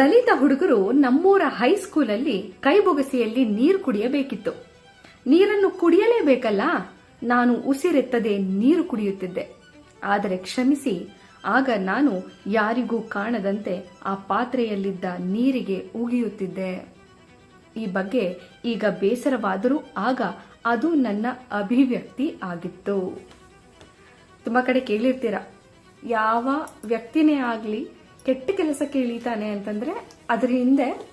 ದಲಿತ ಹುಡುಗರು ನಮ್ಮೂರ ಹೈಸ್ಕೂಲಲ್ಲಿ ಕೈಬೊಗಸೆಯಲ್ಲಿ ನೀರು ಕುಡಿಯಬೇಕಿತ್ತು. ನೀರನ್ನು ಕುಡಿಯಲೇಬೇಕಲ್ಲ? ನಾನು ಉಸಿರೆತ್ತದೆ ನೀರು ಕುಡಿಯುತ್ತಿದ್ದೆ. ಆದರೆ ಕ್ಷಮಿಸಿ, ಆಗ ನಾನು ಯಾರಿಗೂ ಕಾಣದಂತೆ ಆ ಪಾತ್ರೆಯಲ್ಲಿದ್ದ ನೀರಿಗೆ ಉಗಿಯುತ್ತಿದ್ದೆ. ಈ ಬಗ್ಗೆ ಈಗ ಬೇಸರವಾದರೂ ಆಗ ಅದು ನನ್ನ ಅಭಿವ್ಯಕ್ತಿ ಆಗಿತ್ತು. ತುಂಬ ಕಡೆ ಕೇಳಿರ್ತೀರ? ಯಾವ ವ್ಯಕ್ತಿನೇ ಆಗಲಿ ಕೆಟ್ಟ ಕೆಲಸಕ್ಕೆ ಇಳಿತಾನೆ ಅಂತಂದ್ರೆ ಅದ್ರ ಹಿಂದೆ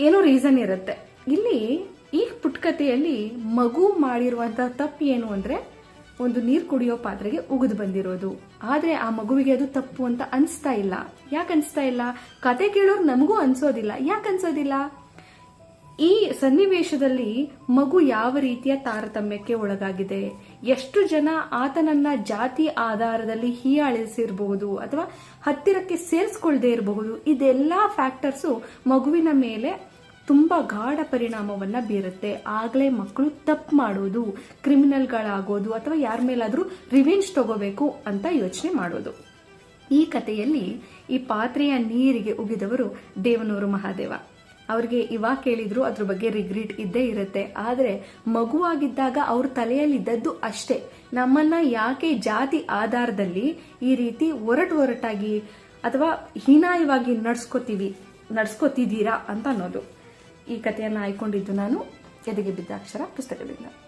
ಏನೋ ರೀಸನ್ ಇರುತ್ತೆ. ಇಲ್ಲಿ ಈ ಪುಟ್ಕತೆಯಲ್ಲಿ ಮಗು ಮಾಡಿರುವಂತಹ ತಪ್ಪು ಏನು ಅಂದ್ರೆ ಒಂದು ನೀರು ಕುಡಿಯೋ ಪಾತ್ರೆಗೆ ಉಗಿದು ಬಂದಿರೋದು. ಆದ್ರೆ ಆ ಮಗುವಿಗೆ ಅದು ತಪ್ಪು ಅಂತ ಅನ್ಸ್ತಾ ಇಲ್ಲ. ಯಾಕೆ ಅನ್ಸ್ತಾ ಇಲ್ಲ? ಕತೆ ಕೇಳೋರು ನಮಗೂ ಅನ್ಸೋದಿಲ್ಲ. ಯಾಕೆ ಅನ್ಸೋದಿಲ್ಲ ಸನ್ನಿವೇಶದಲ್ಲಿ ಮಗು ಯಾವ ರೀತಿಯ ತಾರತಮ್ಯಕ್ಕೆ ಒಳಗಾಗಿದೆ? ಎಷ್ಟು ಜನ ಆತನನ್ನ ಜಾತಿ ಆಧಾರದಲ್ಲಿ ಹೀಯಾಳಿಸಿರಬಹುದು ಅಥವಾ ಹತ್ತಿರಕ್ಕೆ ಸೇರಿಸ್ಕೊಳ್ದೇ ಇರಬಹುದು? ಇದೆಲ್ಲಾ ಫ್ಯಾಕ್ಟರ್ಸು ಮಗುವಿನ ಮೇಲೆ ತುಂಬಾ ಗಾಢ ಪರಿಣಾಮವನ್ನ ಬೀರುತ್ತೆ. ಆಗ್ಲೇ ಮಕ್ಕಳು ತಪ್ಪು ಮಾಡೋದು, ಕ್ರಿಮಿನಲ್ಗಳಾಗೋದು ಅಥವಾ ಯಾರ ಮೇಲಾದ್ರೂ ರಿವೆಂಜ್ ತಗೋಬೇಕು ಅಂತ ಯೋಚನೆ ಮಾಡೋದು. ಈ ಕಥೆಯಲ್ಲಿ ಈ ಪಾತ್ರೆಯ ನೀರಿಗೆ ಉಗಿದವರು ದೇವನೂರು ಮಹಾದೇವ. ಅವ್ರಿಗೆ ಇವಾಗ ಕೇಳಿದ್ರು ಅದ್ರ ಬಗ್ಗೆ ರಿಗ್ರೀಟ್ ಇದ್ದೇ ಇರುತ್ತೆ. ಆದರೆ ಮಗುವಾಗಿದ್ದಾಗ ಅವ್ರ ತಲೆಯಲ್ಲಿದ್ದದ್ದು ಅಷ್ಟೇ. ನಮ್ಮನ್ನ ಯಾಕೆ ಜಾತಿ ಆಧಾರದಲ್ಲಿ ಈ ರೀತಿ ಒರಟು ಒರಟಾಗಿ ಅಥವಾ ಹೀನಾಯವಾಗಿ ನಡ್ಸ್ಕೋತೀವಿ, ನಡ್ಸ್ಕೊತಿದ್ದೀರಾ ಅಂತ ಅನ್ನೋದು. ಈ ಕಥೆಯನ್ನು ಆಯ್ಕೊಂಡಿದ್ದು ನಾನು. ಎದೆಗೆ ಬಿದ್ದ ಅಕ್ಷರ, ಪುಸ್ತಕದಿಂದ.